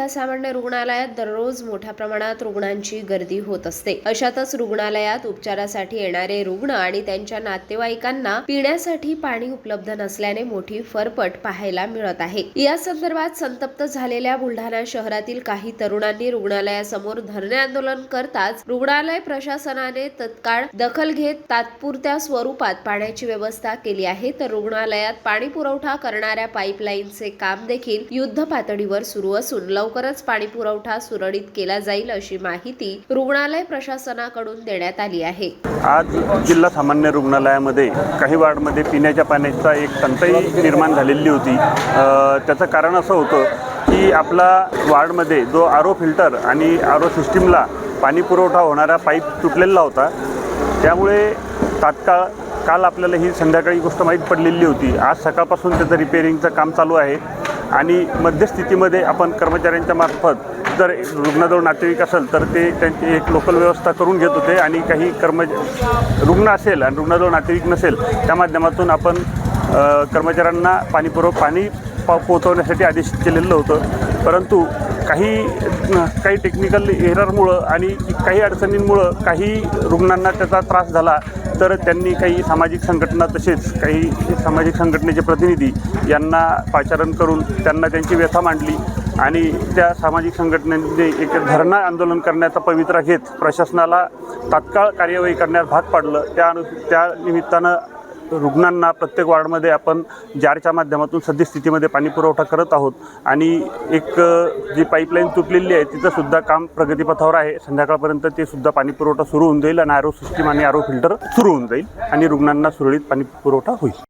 जिल्हा सामान्य रुग्णालयात दररोज मोठ्या प्रमाणात रुग्णांची गर्दी होत असते. अशातच रुग्णालयात उपचारासाठी येणारे रुग्ण आणि त्यांच्या नातेवाईकांना पिण्यासाठी पाणी उपलब्ध नसल्याने मोठी फरफट पाहायला मिळत आहे. या संदर्भात संतप्त झालेल्या बुलढाणा शहरातील काही तरुणांनी रुग्णालयासमोर धरणे आंदोलन करताच रुग्णालय प्रशासनाने तत्काळ दखल घेत तात्पुरत्या स्वरूपात पाण्याची व्यवस्था केली आहे. तर रुग्णालयात पाणी पुरवठा करणाऱ्या पाईपलाईनचे काम देखील युद्ध पातळीवर सुरू असून लवकरच पाणी पुरवठा सुरळीत केला जाईल अशी माहिती रुग्णालय प्रशासनाकडून देण्यात आली आहे. आज जिल्हा सामान्य रुग्णालयामध्ये काही वार्डमध्ये पिण्याच्या पाण्याचा एक टंचाई निर्माण झालेली होती. त्याचं कारण असं होतं की आपला वार्डमध्ये जो आरो फिल्टर आणि आरो सिस्टीमला पाणी पुरवठा होणारा पाईप तुटलेला होता. त्यामुळे तात्काळ काल आपल्याला ही संध्याकाळी गोष्ट माहीत पडलेली होती. आज सकाळपासून त्याचं रिपेअरिंगचं काम चालू आहे. आणि मध्यस्थितीमध्ये आपण कर्मचाऱ्यांच्या मार्फत जर रुग्णाजवळ नातेवाईक असेल तर ते त्यांची एक लोकल व्यवस्था करून घेत होते आणि काही कर्म रुग्ण असेल आणि रुग्णाजवळ नातेवाईक नसेल त्या माध्यमातून आपण कर्मचाऱ्यांना पाणीपुरव पाणी पा पोहोचवण्यासाठी आदेश केलेलं होतं. परंतु काही काही टेक्निकल एररमुळं आणि काही अडचणींमुळं काही रुग्णांना त्याचा त्रास झाला तर त्यांनी काही सामाजिक संघटना तसेच काही सामाजिक संघटनेचे प्रतिनिधी यांना पाचारण करून त्यांना त्यांची व्यथा मांडली आणि त्या सामाजिक संघटनेने एक धरणा आंदोलन करण्याचा पवित्रा घेत प्रशासनाला तात्काळ कार्यवाही करण्यास भाग पाडलं. त्या त्या निमित्तानं रुग्णांना प्रत्येक वार्डमध्ये आपण जारच्या माध्यमातून सद्यस्थितीमध्ये पाणी पुरवठा करत आहोत. आणि एक जी पाईपलाईन तुटलेली आहे तिचं सुद्धा काम प्रगतीपथावर आहे. संध्याकाळपर्यंत ते सुद्धा पाणी पुरवठा सुरू होऊन जाईल आणि आरो सिस्टीम आणि आरो फिल्टर सुरू होऊन जाईल आणि रुग्णांना सुरळीत पाणी पुरवठा होईल.